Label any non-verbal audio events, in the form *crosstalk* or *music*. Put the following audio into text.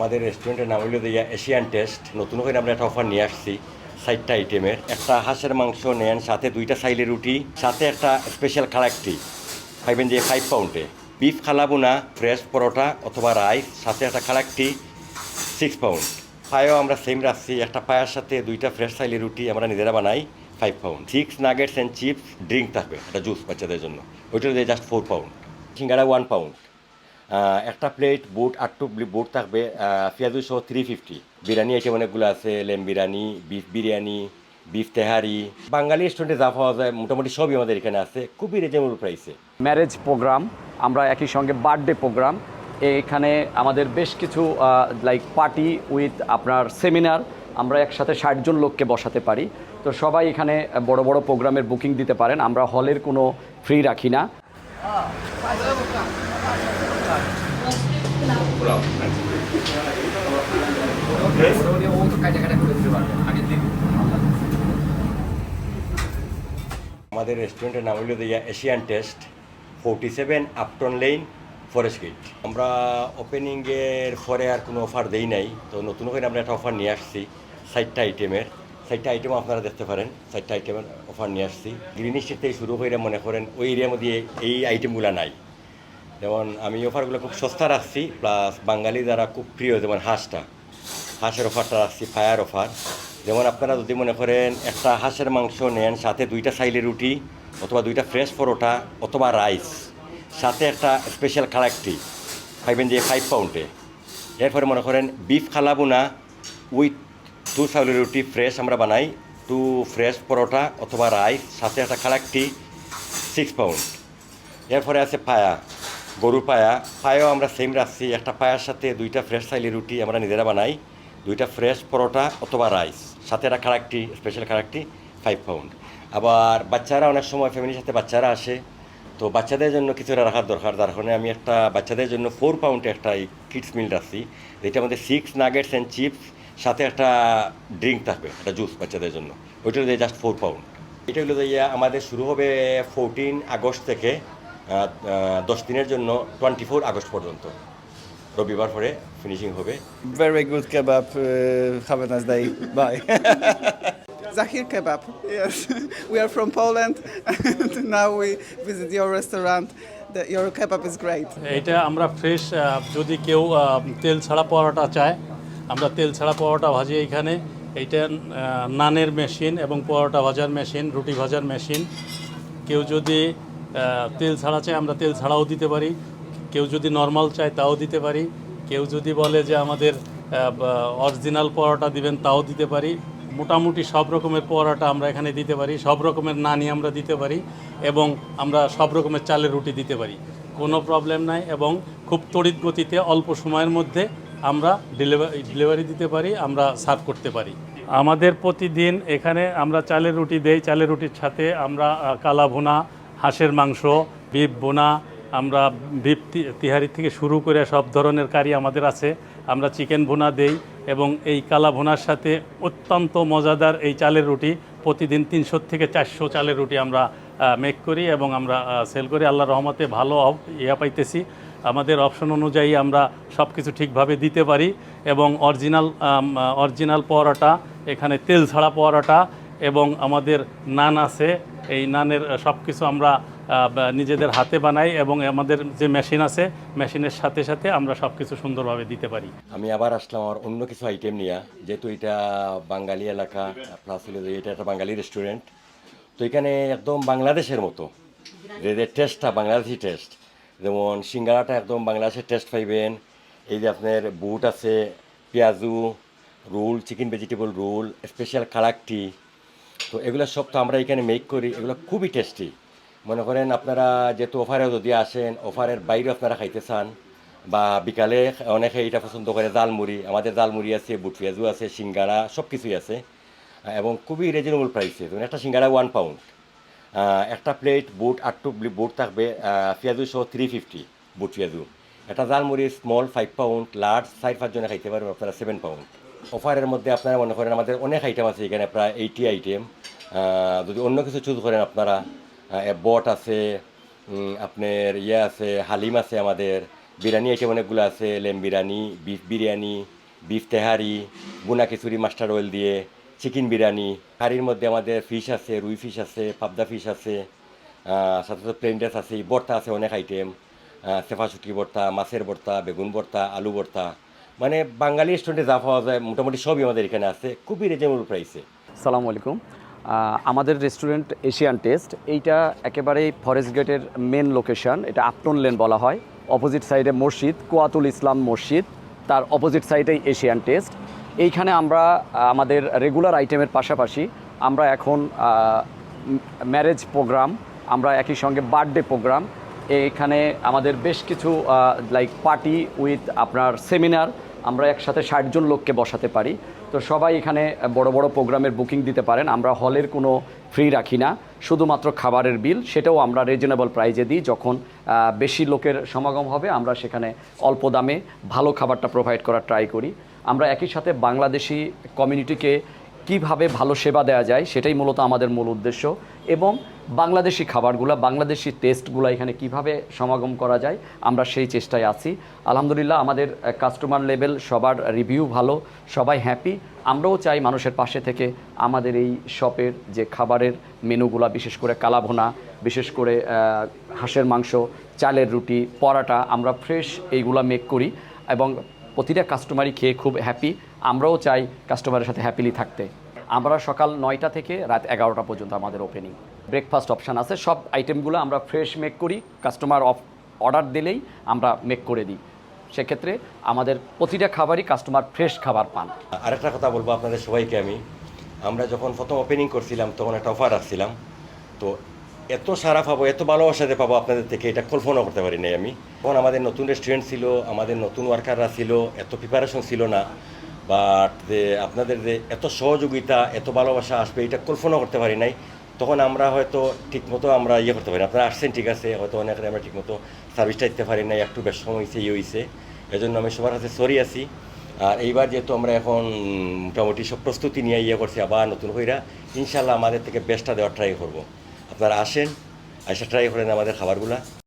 আমাদের রেস্টুরেন্টের নাম হইল দিয়া এশিয়ান টেস্ট নতুন করে আমরা একটা অফার নিয়ে আসছি ষাটটা আইটেমের একটা হাঁসের মাংস নেন, সাথে দুইটা সাইলের রুটি, সাথে একটা স্পেশাল কালাকটি পাইবেন যে ফাইভ পাউন্ডে বিফ খালাবুনা ফ্রেশ পরোটা অথবা রাইস সাথে একটা কালাকটি সিক্স পাউন্ড পায়েও আমরা সেম রাখছি, একটা পায়ের সাথে দুইটা ফ্রেশ সাইলের রুটি আমরা নিজেরা বানাই five pound six nuggets and chips drink থাকবে, একটা জুস বাচ্চাদের জন্য। ওইটা দিয়ে জাস্ট ফোর পাউন্ড সিঙ্গারা ওয়ান পাউন্ড একটা প্লেট বুট আটটু বুট থাকবে পেঁয়াজু সহ থ্রি ফিফটি বিরিয়ানি আইটেম অনেকগুলো আছে, lamb biryani beef biryani beef তেহারি। বাঙালি রেস্টুরেন্টে যা পাওয়া যায়, মোটামুটি সবই আমাদের এখানে আছে, খুবই রিজনেবল প্রাইসে ম্যারেজ প্রোগ্রাম আমরা একই সঙ্গে বার্থডে প্রোগ্রাম এখানে আমাদের বেশ কিছু লাইক পার্টি উইথ আপনার সেমিনার আমরা একসাথে ষাটজন লোককে বসাতে পারি। তো সবাই এখানে বড় বড় প্রোগ্রামের বুকিং দিতে পারেন। আমরা হলের কোনো ফ্রি রাখি না। আমাদের রেস্টুরেন্টের নাম হইল দিয়া Asian taste forty seven Upton lane forest gate আমরা ওপেনিংয়ের পরে আর কোনো অফার দেই নাই, তো নতুন করে আমরা একটা অফার নিয়ে আসছি, সাইটটা আইটেমের ষাটটা আইটেম আপনারা দেখতে পারেন ষাটটা আইটেমের অফার নিয়ে আসছি। গ্রিন স্ট্রিট থেকে শুরু করে মনে করেন ওই এরিয়ার মধ্যে এই আইটেমগুলো নাই। যেমন আমি অফারগুলো খুব সস্তা রাখছি প্লাস বাঙালি যারা খুব প্রিয়, যেমন হাঁসটা। হাঁসের অফারটা রাখছি ফায়ার অফার যেমন আপনারা যদি মনে করেন একটা হাঁসের মাংস নেন, সাথে দুইটা সাইলের রুটি, অথবা দুইটা ফ্রেশ পরোটা, অথবা রাইস সাথে একটা স্পেশাল কালাকটি পাইবেন যে ফাইভ পাউন্ডে এরপরে মনে করেন বিফ খালাবুনা উইথ টু সাইলের রুটি ফ্রেশ আমরা বানাই টু ফ্রেশ পরোটা অথবা রাইস, সাথে একটা কালাকটি সিক্স পাউন্ড এরপরে আছে পায়া, গরুর পায়া। পায়াও আমরা সেম রাখছি, একটা পায়ার সাথে দুইটা ফ্রেশ সাইলি রুটি আমরা নিজেরা বানাই, দুইটা ফ্রেশ পরোটা অথবা রাইস, সাথে একটা খারাকটি স্পেশাল খারাকটি ফাইভ পাউন্ড আবার বাচ্চারা অনেক সময় ফ্যামিলির সাথে বাচ্চারা আসে, তো বাচ্চাদের জন্য কিছুটা রাখার দরকার। তার কারণে আমি একটা বাচ্চাদের জন্য ফোর পাউন্ডে একটা কিডস মিল রাখছি যেটার মধ্যে সিক্স নাগেটস অ্যান্ড চিপস সাথে একটা ড্রিঙ্ক থাকবে একটা জুস বাচ্চাদের জন্য ওইটা দিয়ে জাস্ট ফোর পাউন্ড এটা হলো যে ইয়া আমাদের শুরু হবে ফোরটিন আগস্ট থেকে দশ দিনের জন্য টোয়েন্টি ফোর আগস্ট পর্যন্ত রবিবার পরে ফিনিশিং হবে kebab. Uh, have a nice day. Bye. *laughs* Zahir Kebab. Yes, we are from Poland, and now we visit your restaurant. The, your kebab is great. এটা আমরা ফ্রেশ যদি কেউ তেল ছাড়া পরোটা চায় আমরা তেল ছাড়া পরোটা ভাজি এখানে এইটা নানের মেশিন এবং পরোটা ভাজার মেশিন, রুটি ভাজার মেশিন। কেউ যদি তেল ছাড়া চায়, আমরা তেল ছাড়াও দিতে পারি। কেউ যদি নর্মাল চায়, তাও দিতে পারি। কেউ যদি বলে যে আমাদের অরিজিনাল পরোটা দিবেন, তাও দিতে পারি। মোটামুটি সব রকমের পরোটা আমরা এখানে দিতে পারি। সব রকমের নানি আমরা দিতে পারি এবং আমরা সব রকমের চালের রুটি দিতে পারি। কোনো প্রবলেম নাই এবং খুব তড়িৎ গতিতে অল্প সময়ের মধ্যে আমরা ডেলিভারি ডেলিভারি দিতে পারি, আমরা সার্ভ করতে পারি। আমাদের প্রতিদিন এখানে আমরা চালের রুটি দেই, চালের রুটির সাথে আমরা কালা ভুনা, হাঁসের মাংস বিপ বোনা আমরা বিপ তিহারি থেকে শুরু করে সব ধরনের কারি আমাদের আছে। আমরা চিকেন ভুনা দেই এবং এই কালা ভুনার সাথে অত্যন্ত মজাদার এই চালের রুটি, প্রতিদিন তিনশো থেকে চারশো চালের রুটি আমরা মেক করি এবং আমরা সেল করি। আল্লাহ রহমতে ভালো ইয়া পাইতেছি। আমাদের অপশন অনুযায়ী আমরা সব কিছু ঠিকভাবে দিতে পারি এবং অরিজিনাল অরিজিনাল পরোটা, এখানে তেল ছাড়া পরোটা এবং আমাদের নান আছে। এই নানের সব কিছু আমরা নিজেদের হাতে বানাই এবং আমাদের যে মেশিন আছে, মেশিনের সাথে সাথে আমরা সব কিছু সুন্দরভাবে দিতে পারি। আমি আবার আসলাম আমার অন্য কিছু আইটেম নিয়ে। যেহেতু এটা বাঙালি এলাকা প্লাস হলো এটা একটা বাঙালি রেস্টুরেন্ট তো এখানে একদম বাংলাদেশের মতো। যে টেস্টটা বাংলাদেশি টেস্ট যেমন সিঙ্গারাটা একদম বাংলাদেশের টেস্ট পাইবেন। এই যে আপনার বুট আছে, পেঁয়াজু roll, chicken vegetable roll special কালাকটি তো এগুলো সব তো আমরা এখানে মেক করি, এগুলো খুবই টেস্টি মনে করেন আপনারা যেহেতু অফারে যদি আসেন অফারের বাইরে আপনারা খাইতে চান, বা বিকালে অনেকে এটা পছন্দ করে জালমুড়ি আমাদের জালমুড়ি আছে, বুট পেঁয়াজু আছে, সিঙ্গারা সব কিছুই আছে। এবং খুবই রিজনেবল প্রাইসে একটা সিঙ্গারা ওয়ান পাউন্ড একটা প্লেট বুট আটটু বুট থাকবে পেঁয়াজু সহ থ্রি ফিফটি বুট পেঁয়াজু। একটা জালমুড়ি স্মল ফাইভ পাউন্ড লার্জ চার পাঁচজনে খাইতে পারবেন আপনারা সেভেন পাউন্ড অফারের মধ্যে আপনারা মনে করেন, আমাদের অনেক আইটেম আছে এখানে, প্রায় এইটি আইটেম যদি অন্য কিছু চুজ করেন আপনারা বট আছে আপনার ইয়ে আছে, হালিম আছে আমাদের, বিরিয়ানি আইটেম অনেকগুলো আছে, lamb biryani, beef biryani, beef তেহারি, বুনা খিচুড়ি, মাস্টার অয়েল দিয়ে চিকেন বিরিয়ানি, হাড়ির মধ্যে আমাদের ফিশ আছে, রুই ফিশ আছে, পাবদা ফিশ আছে সাথে সাথে প্লেন ড্রেস আছে ভর্তা আছে অনেক আইটেম সেফা শুটকি মাছের ভর্তা বেগুন ভর্তা আলু ভর্তা মানে বাঙালি রেস্টুরেন্টে যা পাওয়া যায়, মোটামুটি সবই আমাদের এখানে আছে, খুবই রিজনেবল প্রাইসে সালামু আলাইকুম। আমাদের রেস্টুরেন্ট এশিয়ান টেস্ট এইটা একেবারেই ফরেস্ট গেটের মেন লোকেশন এটা আপটন লেন বলা হয়। অপোজিট সাইডে মসজিদ, কোয়াতুল ইসলাম মসজিদ, তার অপোজিট সাইডেই এশিয়ান টেস্ট এইখানে আমরা আমাদের রেগুলার আইটেমের পাশাপাশি আমরা এখন ম্যারেজ প্রোগ্রাম আমরা একই সঙ্গে বার্থডে প্রোগ্রাম এখানে আমাদের বেশ কিছু লাইক পার্টি উইথ আপনার সেমিনার আমরা একসাথে ষাটজন লোককে বসাতে পারি। তো সবাই এখানে বড় বড় প্রোগ্রামের বুকিং দিতে পারেন, আমরা হলের কোনো ফ্রি রাখি না, শুধুমাত্র খাবারের বিল সেটাও আমরা রিজনেবল প্রাইজে দিই, যখন বেশি লোকের সমাগম হবে, আমরা সেখানে অল্প দামে ভালো খাবারটা প্রোভাইড করার ট্রাই করি। আমরা একই সাথে বাংলাদেশি কমিউনিটিকে কীভাবে ভালো সেবা দেওয়া যায় সেটাই মূলত আমাদের মূল উদ্দেশ্য এবং বাংলাদেশি খাবারগুলো, বাংলাদেশি টেস্টগুলো এখানে কীভাবে সমাগম করা যায়, আমরা সেই চেষ্টায় আছি। আলহামদুলিল্লাহ আমাদের কাস্টমার লেভেল সবার রিভিউ ভালো, সবাই হ্যাপি আমরাও চাই মানুষের পাশে থেকে আমাদের এই শপের যে খাবারের মেনুগুলো, বিশেষ করে কালাভোনা, বিশেষ করে হাঁসের মাংস, চালের রুটি, পরাটা, আমরা ফ্রেশ এইগুলা মেক করি এবং প্রতিটা কাস্টমারই খেয়ে খুব হ্যাপি আমরাও চাই কাস্টমারের সাথে হ্যাপিলি থাকতে। আমরা সকাল নয়টা থেকে রাত এগারোটা পর্যন্ত আমাদের ওপেনিং ব্রেকফাস্ট অপশান আছে। সব আইটেমগুলো আমরা ফ্রেশ মেক করি। কাস্টমার অফ অর্ডার দিলেই আমরা মেক করে দিই। সেক্ষেত্রে আমাদের প্রতিটা খাবারই কাস্টমার ফ্রেশ খাবার পান। আরেকটা কথা বলব আপনাদের সবাইকে আমি। আমরা যখন প্রথম ওপেনিং করছিলাম, তখন একটা অফার আসছিলাম তো এত সারা পাবো, এত ভালোবাসাতে পাবো আপনাদের থেকে, এটা কল্পনা করতে পারি নাই আমি। তখন আমাদের নতুন রেস্টুরেন্ট ছিল, আমাদের নতুন ওয়ার্কাররা ছিল, এত প্রিপারেশন ছিল না। বাট যে আপনাদের যে এত সহযোগিতা, এত ভালোবাসা আসবে, এটা কল্পনা করতে পারি নাই। তখন আমরা হয়তো ঠিকমতো আমরা ইয়ে করতে পারি। আপনারা আসছেন, ঠিক আছে, হয়তো অনেক আমরা ঠিকমতো সার্ভিসটা দিতে পারি নাই, একটু বেশ সময় ইয়ে হয়েছে এজন্য আমি সবার কাছে সরি আছি। আর এইবার যেহেতু আমরা এখন মোটামুটি সব প্রস্তুতি নিয়ে ইয়ে করছি, আবার নতুন কইরা ইনশাল্লাহ আমাদের থেকে বেস্টটা দেওয়ার ট্রাই করব। আপনারা আসেন এসে ট্রাই করেন আমাদের খাবারগুলা।